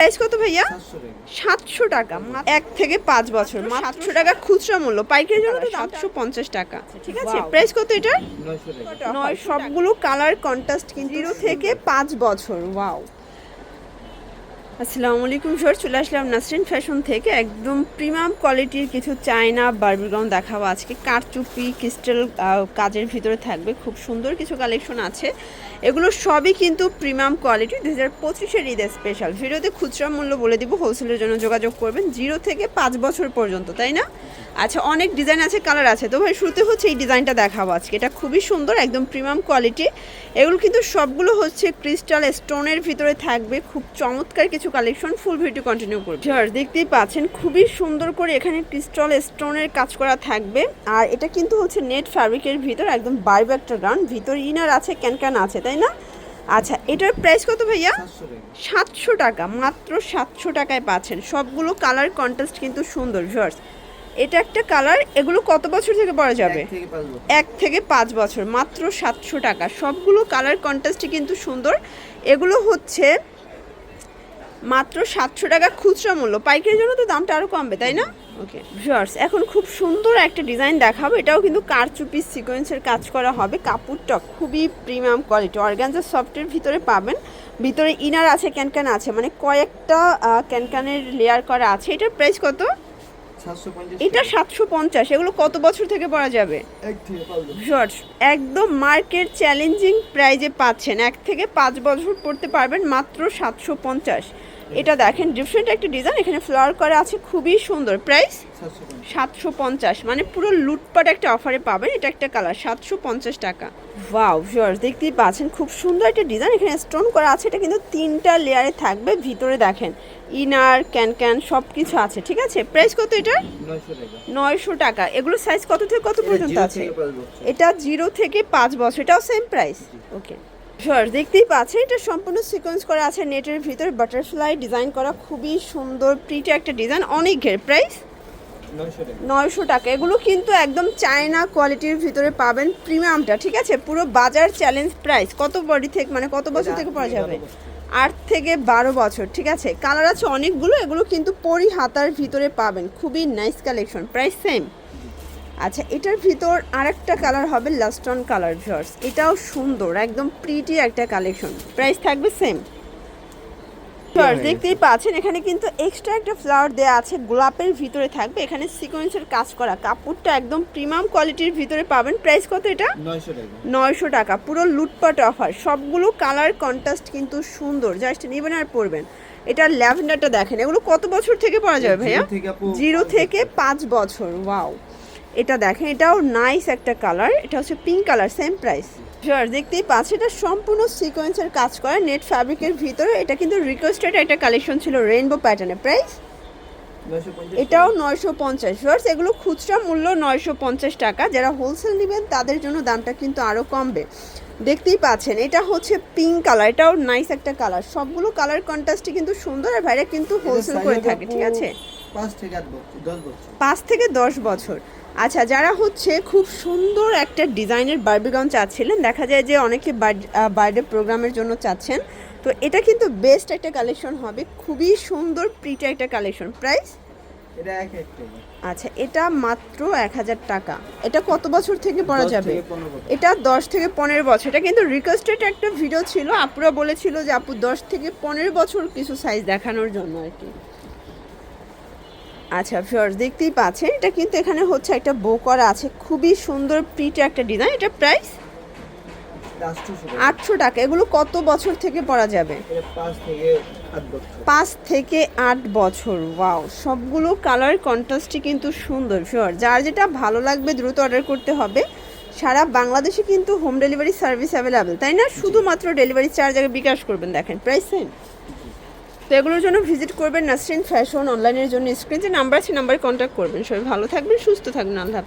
Price কত ভাইয়া? সাতশো টাকা। এক থেকে পাঁচ বছর। সাতশো টাকা খুচরা মূল্য। পাইকারি জন্য সাতশো পঞ্চাশ টাকা। ঠিক আছে। প্রাইস কত এটা নয়শো নয় সবগুলো কালার কন্ট্রাস্ট কিন্তু থেকে পাঁচ বছর। ওয়াও আসসালামু আলাইকুম সর, চলে আসলাম নাসরিন ফ্যাশন থেকে। একদম প্রিমিয়াম কোয়ালিটির কিছু চায়না বার্বিগাউন দেখাবো আজকে। কারচুপি, ক্রিস্টাল কাজের ভিতরে থাকবে। খুব সুন্দর কিছু কালেকশন আছে। এগুলো সবই কিন্তু প্রিমিয়াম কোয়ালিটি। দু হাজার পঁচিশের ঈদের স্পেশাল ভিডিওতে খুচরা মূল্য বলে দিব। হোলসেলের জন্য যোগাযোগ করবেন। জিরো থেকে পাঁচ বছর পর্যন্ত, তাই না? আচ্ছা অনেক ডিজাইন আছে কালার আছে। তো ভাই, শুরুতে হচ্ছে এই ডিজাইনটা দেখাবো আজকে। এটা খুবই সুন্দর, একদম প্রিমিয়াম কোয়ালিটি এগুলো কিন্তু সবগুলো হচ্ছে ক্রিস্টাল স্টোনের ভিতরে থাকবে। খুব চমৎকার কিছু কালেকশন ফুল ভিডিও কন্টিনিউ করবে। দেখতেই পাচ্ছেন, খুবই সুন্দর করে এখানে ক্রিস্টাল স্টোনের কাজ করা থাকবে। আর এটা কিন্তু হচ্ছে নেট ফ্যাব্রিকের ভিতর, একদম বাইবে একটা গান ভিতর ইনার আছে ক্যান ক্যান আছে, তাই না? আচ্ছা এটার প্রাইস কত ভাইয়া? সাতশো টাকা, মাত্র সাতশো টাকায় পাচ্ছেন। সবগুলো কালার কন্ট্রাস্ট কিন্তু সুন্দর ভিউয়ার্স এটা একটা কালার এগুলো কত বছর থেকে পরা যাবে? এক থেকে পাঁচ বছর। মাত্র সাতশো টাকা। সবগুলো কালার কন্ট্রাস্টই কিন্তু সুন্দর। এগুলো হচ্ছে মাত্র সাতশো টাকা খুচরা মূল্য। পাইকারির জন্য তো দামটা আরও কমবে তাই না? ওকে ভিউয়ার্স এখন খুব সুন্দর একটা ডিজাইন দেখাবো। এটাও কিন্তু কারচুপি সিকোয়েন্সের কাজ করা হবে। কাপড়টা খুবই প্রিমিয়াম কোয়ালিটি অর্গানজা সফটের ভিতরে পাবেন। ভিতরে ইনার আছে ক্যানক্যান আছে। মানে কয়েকটা ক্যানক্যানের লেয়ার করা আছে। এটার প্রাইস কত? এটা সাতশো পঞ্চাশ এগুলো কত বছর থেকে পড়া যাবে? শর্টস একদম মার্কেট চ্যালেঞ্জিং প্রাইজে পাচ্ছেন। এক থেকে পাঁচ বছর পড়তে পারবেন মাত্র সাতশো পঞ্চাশ। এটা দেখেন ডিফারেন্ট একটা ডিজাইন এখানে ফ্লাওয়ার করা আছে খুবই সুন্দর। প্রাইস সাতশো পঞ্চাশ। মানে পুরো লুটপাট একটা অফারে পাবেন এটা একটা কালার সাতশো পঞ্চাশ টাকা। ওয়াও ভিউয়ার্স দেখতেই পাচ্ছেন খুব সুন্দর একটা ডিজাইন এখানে স্টোন করা আছে এটা কিন্তু তিনটা লেয়ারে থাকবে ভিতরে দেখেন ইনার ক্যান ক্যান সব কিছু আছে ঠিক আছে? প্রাইস কত এটা নয়শো টাকা। এগুলো সাইজ কত থেকে কত পর্যন্ত আছে? এটা জিরো থেকে পাঁচ বছর এটাও সেম প্রাইস ওকে শিওর দেখতেই পাচ্ছেন এটা সম্পূর্ণ সিকোয়েন্স করা আছে নেটের ভিতরে বাটারফ্লাই ডিজাইন করা খুবই সুন্দর প্রিটি একটা ডিজাইন অনেক ঘের প্রাইস নয়শো টাকা। টাকা এগুলো কিন্তু একদম চায়না কোয়ালিটির ভিতরে পাবেন প্রিমিয়ামটা ঠিক আছে? পুরো বাজার চ্যালেঞ্জ প্রাইস কত বডি থেকে মানে কত বছর থেকে পাওয়া যাবে আট থেকে বারো বছর ঠিক আছে? কালার আছে অনেকগুলো এগুলো কিন্তু পরি হাতার ভিতরে পাবেন খুবই নাইস কালেকশন প্রাইস সেম আচ্ছা এটার ভিতর আরেকটা কালার হবে লাস্টন কালার ভিউয়ার্স এটাও সুন্দর একদম প্রিটি একটা কালেকশন প্রাইস থাকবে সেম দেখতেই পাচ্ছেন এখানে কিন্তু এক্সট্রা একটা ফ্লাওয়ার দেওয়া আছে গোলাপের ভিতরে থাকবে। এখানে সিকোয়েন্সের কাজ করা কাপড়টা একদম প্রিমিয়াম কোয়ালিটির ভিতরে পাবেন। প্রাইস কত এটা? নয়শো টাকা। পুরো লুটপাট অফার সবগুলো কালার কন্ট্রাস্ট কিন্তু সুন্দর জাস্ট নেবেন আর পরবেন। এটা ল্যাভেন্ডারটা দেখেন এগুলো কত বছর থেকে পরা যাবে ভাইয়া? জিরো থেকে পাঁচ বছর ওয়াও এটা দেখেন এটাও নাইস একটা কালার এটা হচ্ছে pink colour same price sure দেখতেই পাচ্ছি এটা সম্পূর্ণ সিকোয়েন্সের কাজ করে নেট ফ্যাব্রিকের ভিতরে এটা কিন্তু রিকোয়েস্টেড একটা কালেকশন ছিল রেইনবো প্যাটার্নের প্রাইস এটাও নয়শো পঞ্চাশ। ভিউয়ার্স এগুলো খুচরা মূল্য নয়শো পঞ্চাশ টাকা যারা হোলসেল নেবেন তাদের জন্য দামটা কিন্তু আরও কমবে। দেখতেই পাচ্ছেন এটা হচ্ছে পিঙ্ক কালার এটাও নাইস একটা কালার সবগুলো কালার কন্ট্রাস্টই কিন্তু সুন্দর আর ভাইরা কিন্তু হোলসেল করে থাকে ঠিক আছে? পাঁচ থেকে দশ বছর। আচ্ছা যারা হচ্ছে খুব সুন্দর একটা ডিজাইনের বার্বিগাউন চাচ্ছিলেন দেখা যায় যে অনেকে বার্থডে প্রোগ্রামের জন্য চাচ্ছেন। তো এটা কিন্তু বেস্ট একটা কালেকশন হবে খুবই সুন্দর প্রিটা একটা কালেকশন। প্রাইস? আচ্ছা এটা মাত্র এক হাজার টাকা। এটা কত বছর থেকে পড়া যাবে। এটা দশ থেকে পনেরো বছর। এটা কিন্তু রিকোয়েস্টেড একটা ভিডিও ছিল আপুরা বলেছিল যে আপু দশ থেকে পনেরো বছর কিছু সাইজ দেখানোর জন্য আর কি। আচ্ছা ফিওর্স দেখতেই পাচ্ছেন এটা কিন্তু এখানে হচ্ছে একটা বো করা আছে খুবই সুন্দর প্রিটে একটা ডিজাইন এটা প্রাইস আটশো টাকা এগুলো কত বছর থেকে পড়া যাবে? পাঁচ থেকে আট বছর। ওয়াও সবগুলো কালার কন্ট্রাস্টই কিন্তু সুন্দর শিওর যার যেটা ভালো লাগবে দ্রুত অর্ডার করতে হবে। সারা বাংলাদেশে কিন্তু হোম ডেলিভারি সার্ভিস অ্যাভেলেবেল তাই না? শুধুমাত্র ডেলিভারি চার্জ আগে বিকাশ করবেন দেখেন প্রাইস সেম তো এগুলোর জন্য ভিজিট করবেন নাসরিন ফ্যাশন অনলাইনের জন্য স্ক্রিন যে নাম্বার আছে নাম্বারে কন্ট্যাক্ট করবেন। সবাই ভালো থাকবেন, সুস্থ থাকবেন, আল্লাহ